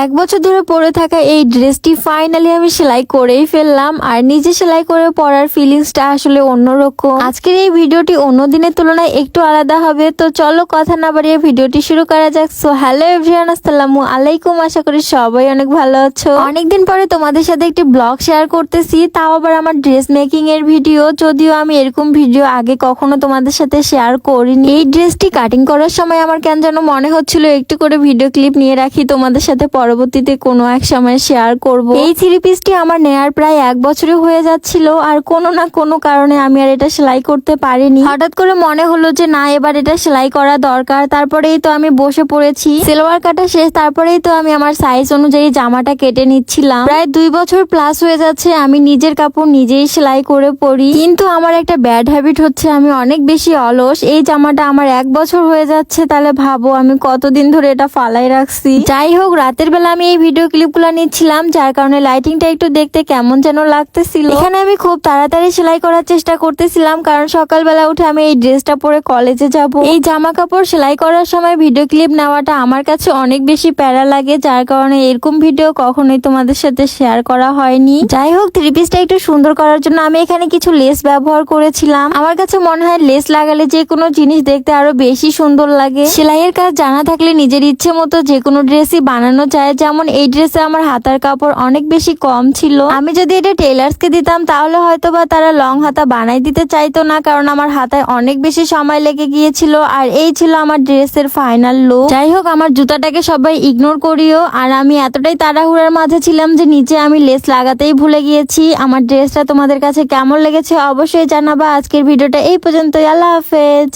এক বছর ধরে পরে থাকা এই ড্রেসটি ফাইনালি আমি সেলাই করেই ফেললাম, আর নিজে সেলাই করে পরার ফিলিংসটা আসলে অন্যরকম। আজকের এই ভিডিওটি অন্য দিনের তুলনায় একটু আলাদা হবে, তো চলো কথা না বাড়িয়ে ভিডিওটি শুরু করা যাক। সো হ্যালো এভরিওয়ান আসসালামু আলাইকুম, আশা করি সবাই অনেক ভালো আছো। অনেকদিন পরে তোমাদের সাথে একটি ব্লগ শেয়ার করতেছি, তাও আবার আমার ড্রেস মেকিং এর ভিডিও যদিও আমি এরকম ভিডিও আগে কখনো তোমাদের সাথে শেয়ার করিনি। এই ড্রেসটি কাটিং করার সময় আমার কেন যেন মনে হচ্ছিল, একটু করে ভিডিও ক্লিপ নিয়ে রাখি তোমাদের সাথে পরবর্তীতে কোনো এক সময় শেয়ার করব। এই থ্রি পিসটি আমার নেয়ার প্রায় এক বছরে হয়ে যাচ্ছিল আর কোনো না কোনো কারণে আমি আর এটা সেলাই করতে পারিনি। হঠাৎ করে মনে হলো যে না, এবার এটা সেলাই করা দরকার। তারপরেই তো আমি বসে পড়েছি। সেলোয়ার কাটা শেষ, তারপরেই তো আমি আমার সাইজ অনুযায়ী জামাটা কেটে নিচ্ছিলাম। প্রায় দুই বছর প্লাস হয়ে যাচ্ছে, আমি নিজের কাপড় নিজেই সেলাই করে পরি। কিন্তু আমার একটা ব্যাড হ্যাবিট হচ্ছে, আমি অনেক বেশি অলস। এই জামাটা আমার এক বছর হয়ে যাচ্ছে, তাহলে ভাবো আমি কতদিন ধরে এটা ফালাই রাখছি। যাই হোক, রাতের বেলা আমি এই ভিডিও ক্লিপগুলো নিচ্ছিলাম, যার কারণে লাইটিংটা একটু দেখতে কেমন যেন লাগতেছিল। এখানে আমি খুব তাড়াতাড়ি সেলাই করার চেষ্টা করতেছিলাম, কারণ সকালবেলা উঠে আমি এই ড্রেসটা পরে কলেজে যাব। এই জামা কাপড় সেলাই করার সময় ভিডিও ক্লিপ নেওয়াটা আমার কাছে অনেক বেশি প্যারা লাগে, যার কারণে এরকম ভিডিও কখনোই তোমাদের সাথে শেয়ার করা হয়নি। যাই হোক থ্রি পিসটা একটু সুন্দর করার জন্য আমি এখানে কিছু লেস ব্যবহার করেছিলাম। আমার কাছে মনে হয় লেস লাগালে যে কোনো জিনিস দেখতে আরও বেশি সুন্দর লাগে। সেলাইয়ের কাজ জানা থাকলে নিজের ইচ্ছে মতো যে কোনো ড্রেসই বানানো যায়। যেমন এই ড্রেসে আমার হাতার কাপড় অনেক বেশি কম ছিল। আমি যদি এটা টেলার্সকে দিতাম, তাহলে হয়তো বা তারা লং হাতা বানাই দিতে চাইতো না, কারণ আমার হাতায় অনেক বেশি সময় লেগে গিয়েছিল, আর এই ছিল আমার ড্রেসের ফাইনাল লুক যাই হোক, আমার জুতাটাকে সবাই ইগনোর করিও, আর আমি এতটাই তাড়াহুড়ার মাঝে ছিলাম যে নিচে আমি লেস লাগাতেই ভুলে গিয়েছি। আমার ড্রেসটা তোমাদের কাছে কেমন লেগেছে অবশ্যই জানাবা। আজকের ভিডিওটা এই পর্যন্তই। আল্লাহ হাফেজ।